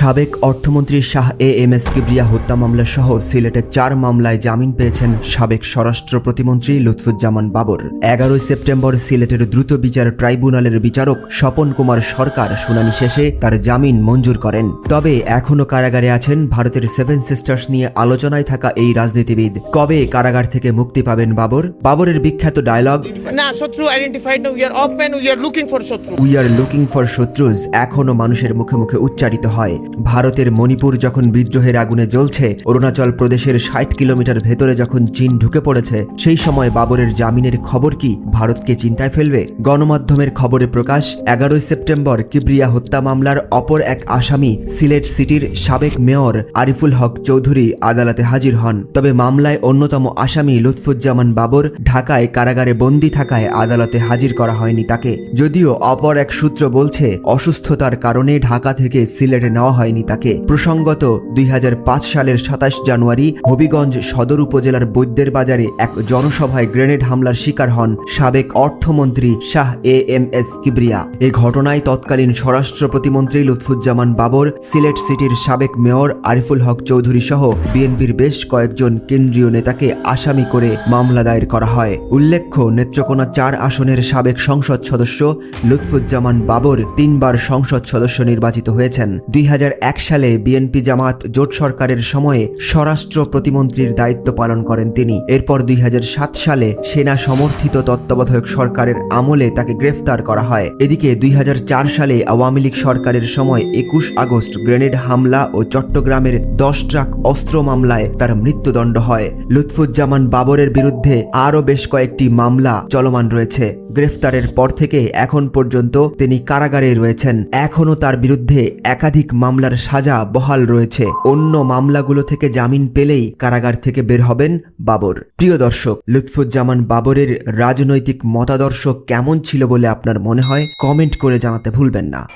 সাবেক অর্থমন্ত্রী Shah A M S Kibria হত্যা মামলা সহ সিলেটের চার মামলায় জামিন পেয়েছেন সাবেক স্বরাষ্ট্র প্রতিমন্ত্রী লুৎফুজ্জামান বাবর। এগারোই সেপ্টেম্বর সিলেটের দ্রুত বিচার ট্রাইব্যুনালের বিচারক স্বপন কুমার সরকার শুনানি শেষে তার জামিন মঞ্জুর করেন। তবে এখনও কারাগারে আছেন ভারতের সেভেন সিস্টার্স নিয়ে আলোচনায় থাকা এই রাজনীতিবিদ। কবে কারাগার থেকে মুক্তি পাবেন বাবর? বাবরের বিখ্যাত dialogue we are looking for শত্রুজ এখনও মানুষের মুখে মুখে উচ্চারিত হয়। ভারতের মণিপুর যখন বিদ্রোহের আগুনে জ্বলছে, অরুণাচল প্রদেশের ষাট কিলোমিটার ভেতরে যখন চীন ঢুকে পড়েছে, সেই সময় বাবরের জামিনের খবর কি ভারতকে চিন্তায় ফেলবে? গণমাধ্যমের খবরে প্রকাশ, এগারোই সেপ্টেম্বর কিবরিয়া হত্যা মামলার অপর এক আসামি সিলেট সিটির সাবেক মেয়র আরিফুল হক চৌধুরী আদালতে হাজির হন। তবে মামলায় অন্যতম আসামি লুৎফুজ্জামান বাবর ঢাকায় কারাগারে বন্দি থাকায় আদালতে হাজির করা হয়নি তাকে। যদিও অপর এক সূত্র বলছে, অসুস্থতার কারণে ঢাকা থেকে সিলেটে নেওয়া হয়নি তাকে। প্রসঙ্গত, দুই হাজার পাঁচ সালের সাতাশ জানুয়ারি হবিগঞ্জ সদর উপজেলার বৈদ্যের বাজারে এক জনসভায় গ্রেনেড হামলার শিকার হন সাবেক অর্থমন্ত্রী Shah A M S Kibria. এ ঘটনায় তৎকালীন স্বরাষ্ট্র প্রতিমন্ত্রী লুৎফুজ্জামান বাবর, সিলেট সিটির সাবেক মেয়র আরিফুল হক চৌধুরী সহ বিএনপির বেশ কয়েকজন কেন্দ্রীয় নেতাকে আসামি করে মামলা দায়ের করা হয়। উল্লেখ্য, নেত্রকোনা চার আসনের সাবেক সংসদ সদস্য লুৎফুজ্জামান বাবর তিনবার সংসদ সদস্য নির্বাচিত হয়েছেন। দুই সালে বিএনপি জামাত জোট সরকারের সময়ে স্বরাষ্ট্র প্রতিমন্ত্রীর দায়িত্ব পালন করেন তিনি। এরপর দুই হাজার সাত সালে সেনা সমর্থিত তত্ত্বাবধায়ক সরকারের আমলে তাকে গ্রেফতার করা হয়। এদিকে দুই হাজার চার সালে আওয়ামী লীগ সরকারের সময় একুশ আগস্ট গ্রেনেড হামলা ও চট্টগ্রামের দশ ট্রাক অস্ত্র মামলায় তার মৃত্যুদণ্ড হয়। লুৎফুজ্জামান বাবরের বিরুদ্ধে আরও বেশ কয়েকটি মামলা চলমান রয়েছে। গ্রেফতারের পর থেকে এখন পর্যন্ত তিনি কারাগারে রয়েছেন। এখনও তার বিরুদ্ধে একাধিক মামলার সাজা বহাল রয়েছে। অন্য মামলাগুলো থেকে জামিন পেলেই কারাগার থেকে বের হবেন বাবর। প্রিয় দর্শক, লুৎফুজ্জামান বাবরের রাজনৈতিক মতাদর্শ কেমন ছিল বলে আপনার মনে হয় কমেন্ট করে জানাতে ভুলবেন না।